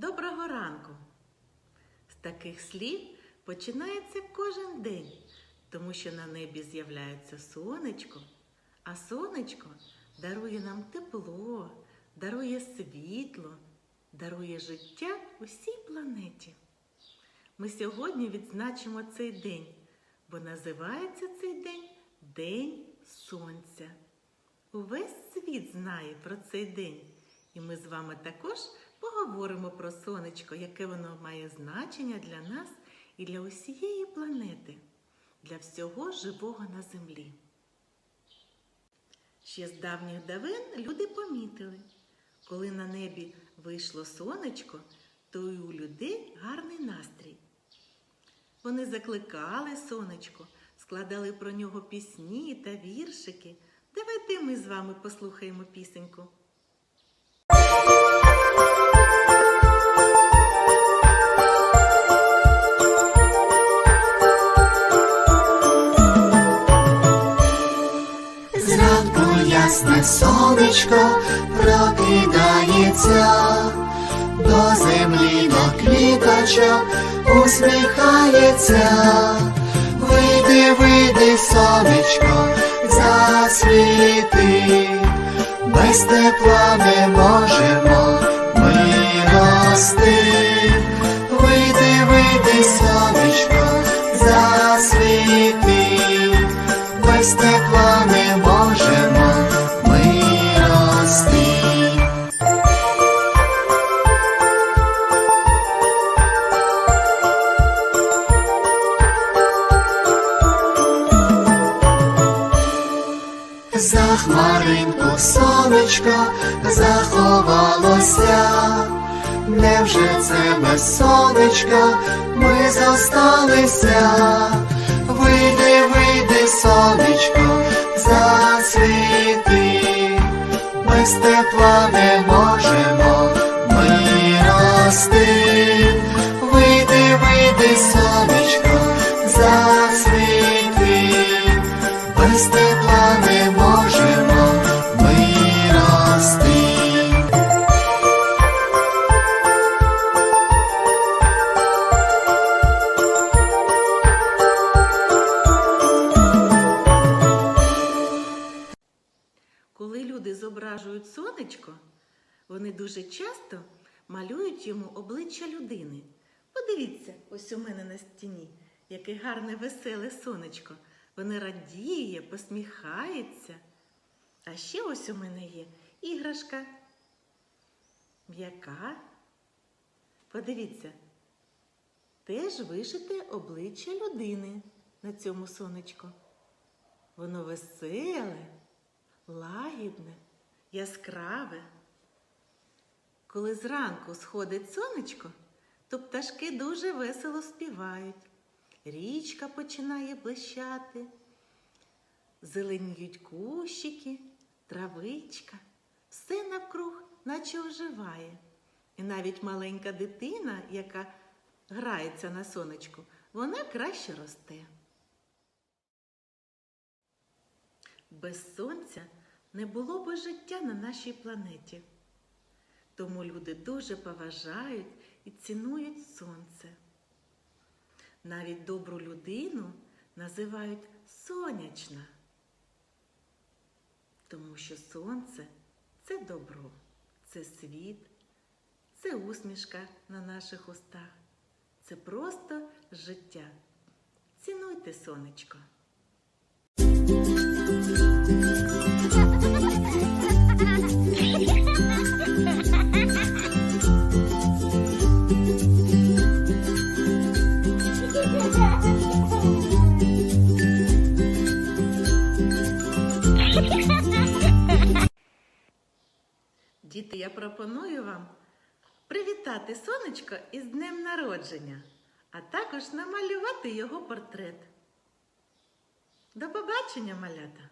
Доброго ранку! З таких слів починається кожен день, тому що на небі з'являється сонечко, а сонечко дарує нам тепло, дарує світло, дарує життя усій планеті. Ми сьогодні відзначимо цей день, бо називається цей день День Сонця. Увесь світ знає про цей день, і ми з вами також поговоримо про сонечко, яке воно має значення для нас і для усієї планети, для всього живого на землі. Ще з давніх давен люди помітили, коли на небі вийшло сонечко, то й у людей гарний настрій. Вони закликали сонечко, складали про нього пісні та віршики. Давайте ми з вами послухаємо пісеньку. Ясне сонечко прокидається, до землі до квіточок усміхається. Вийди, вийди, сонечко, засвіти, без тепла не можемо ми рости. Вийди, вийди, сонечко, засвіти, без тепла не хмаринку сонечко заховалося, невже це без сонечка ми зосталися? Зображують сонечко, вони дуже часто малюють йому обличчя людини. Подивіться, ось у мене на стіні, яке гарне веселе сонечко. Воно радіє, посміхається. А ще ось у мене є іграшка. М'яка. Подивіться, теж вишите обличчя людини на цьому сонечку. Воно веселе, лагідне, яскраве. Коли зранку сходить сонечко, то пташки дуже весело співають. Річка починає блищати, зеленіють кущики, травичка, все навкруг наче оживає. І навіть маленька дитина, яка грається на сонечку, вона краще росте. Без сонця не було б життя на нашій планеті. Тому люди дуже поважають і цінують сонце. Навіть добру людину називають сонячна, тому що сонце це добро, це світ, це усмішка на наших устах, це просто життя. Цінуйте сонечко. Діти, я пропоную вам привітати сонечко із днем народження, а також намалювати його портрет. До побачення, малята!